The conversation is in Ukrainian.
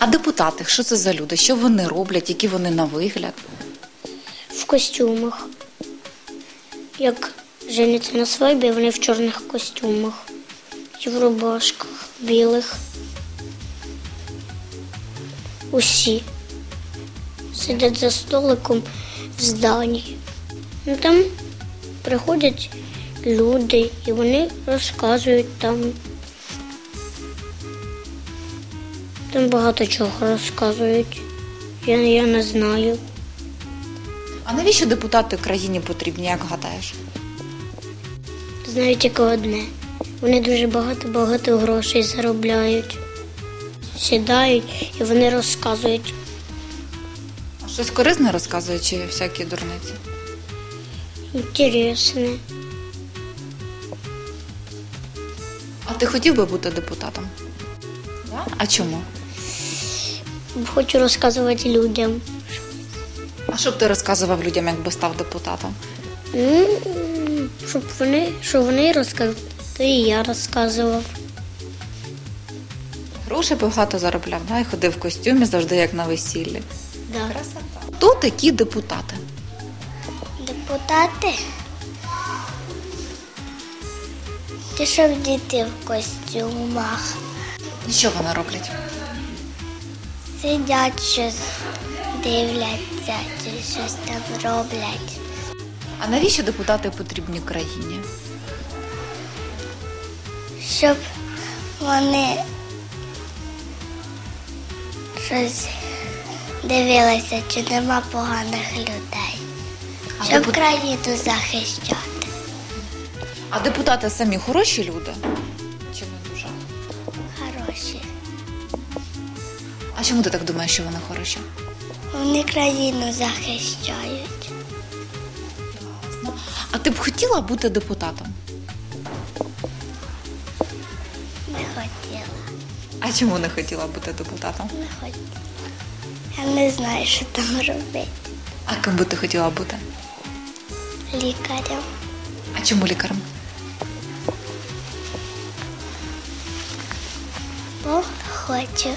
А депутати, що це за люди? Що вони роблять, які вони на вигляд? в костюмах. Як женяться на свадьбі, вони в чорних костюмах. І в рубашках білих. Усі сидять за столиком в зданні. Ну, там приходять люди і вони розказують там. Там багато чого розказують. Я, я не знаю. А навіщо депутати країні потрібні, як гадаєш? Знаю тільки одне. Вони дуже багато-багато грошей заробляють. Сідають і вони розказують. А щось корисне розказують чи всякі дурниці? Інтересне. А ти хотів би бути депутатом? А чому? Хочу розказувати людям. А що б ти розказував людям, якби став депутатом? Ну, щоб вони, щоб вони розказували, то і я розказував. Грошей багато заробляв, да? і ходив в костюмі завжди як на весіллі. Да. Хто такі депутати? Депутати. Ті, що діти в костюмах. І що вони роблять? Сидять щось, дивляться, чи щось там роблять. А навіщо депутати потрібні країні? Щоб вони щось дивилися, чи нема поганих людей. А Щоб депу- країну захищати. А депутати самі хороші люди? Чи не дуже? Хороші. А чому ти так думаєш, що вони хороші? Вони країну захищають. А ти б хотіла бути депутатом? Не хотіла. А чому не хотіла бути депутатом? Не хотіла. Я не знаю, що там робити. А ким би ти хотіла бути? Лікарем. А чому лікарем? Бо хочу.